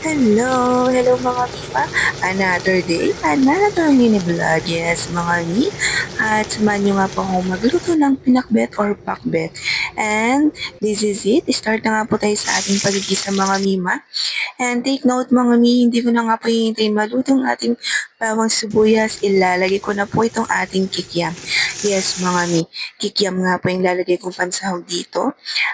Hello! Hello mga Mima! Another day, another mini vlog. Yes, mga Mi. At samahan nyo nga po akong magluto ng pinakbet or pakbet. And this is it. Start na nga po tayo sa ating pagigisa mga Mima. And take note mga Mi, hindi ko na nga po hihintayin maluto ang ating bawang sibuyas. Ilalagay ko na po itong ating kikiam. Yes mga Mi, kikiam nga po yung lalagay kong pansahog dito.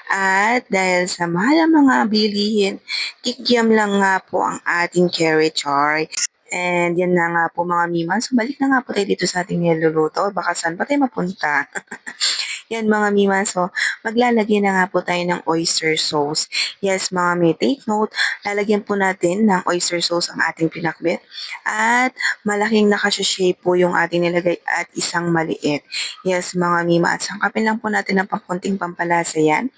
At dahil sa mahal ang mga bilihin, kikiam lang nga po ang ating carrot char. And yan na nga po mga Mima. So balik na nga po tayo dito sa ating niluluto. Baka saan pa tayo mapunta? yan mga Mima. So maglalagay na nga po tayo ng oyster sauce. Yes mga Mi, take note. Lalagyan po natin ng oyster sauce ang ating pinakbet. At malaking nakasya-shape po yung ating nilagay at isang maliit. Yes mga Mima. At sangkapin lang po natin ng pangkunting pampalasa yan.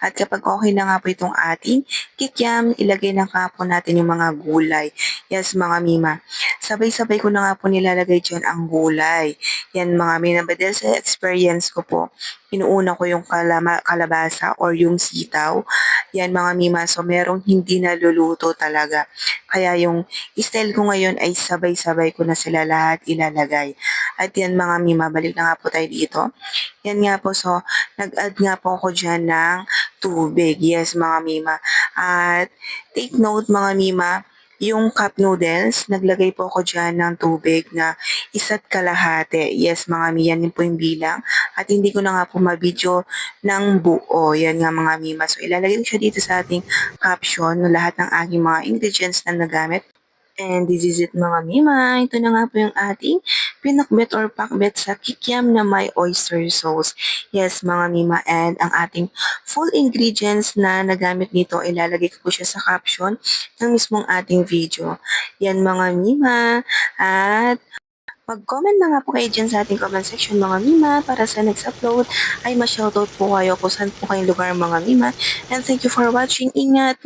At kapag okay na nga po itong ating kikiam, ilagay na nga po natin yung mga gulay. Yes, mga mima. Sabay-sabay ko na nga po nilalagay dyan ang gulay. Yan mga mina. But sa experience ko po, inuuna ko yung kalama, kalabasa or yung sitaw. Yan mga mima. So, merong hindi naluluto talaga. Kaya yung style ko ngayon ay sabay-sabay ko na sila lahat ilalagay. At yan mga mima, balik na nga po tayo dito. Yan nga po, so nag-add nga po ako dyan ng tubig. Yes mga mima. At take note mga mima, yung cup noodles, naglagay po ako dyan ng tubig na isa't kalahati. Yes, mga mi, yan po yung bilang. At hindi ko na nga po mabidyo ng buo. Yan nga mga mima. So, ilalagay ko siya dito sa ating caption, lahat ng aking mga ingredients na nagamit. And this is it mga mima. Ito na nga po yung ating pinakbet or pakbet sa kikiam na may oyster sauce. Yes mga mima. And ang ating full ingredients na nagamit nito, ilalagay ko po siya sa caption ng mismong ating video. Yan mga mima. At Mag-comment na nga po kayo dyan sa ating comment section mga mima para sa next upload ay ma-shoutout po kayo kung saan po kayong lugar mga mima. And thank you for watching. Ingat!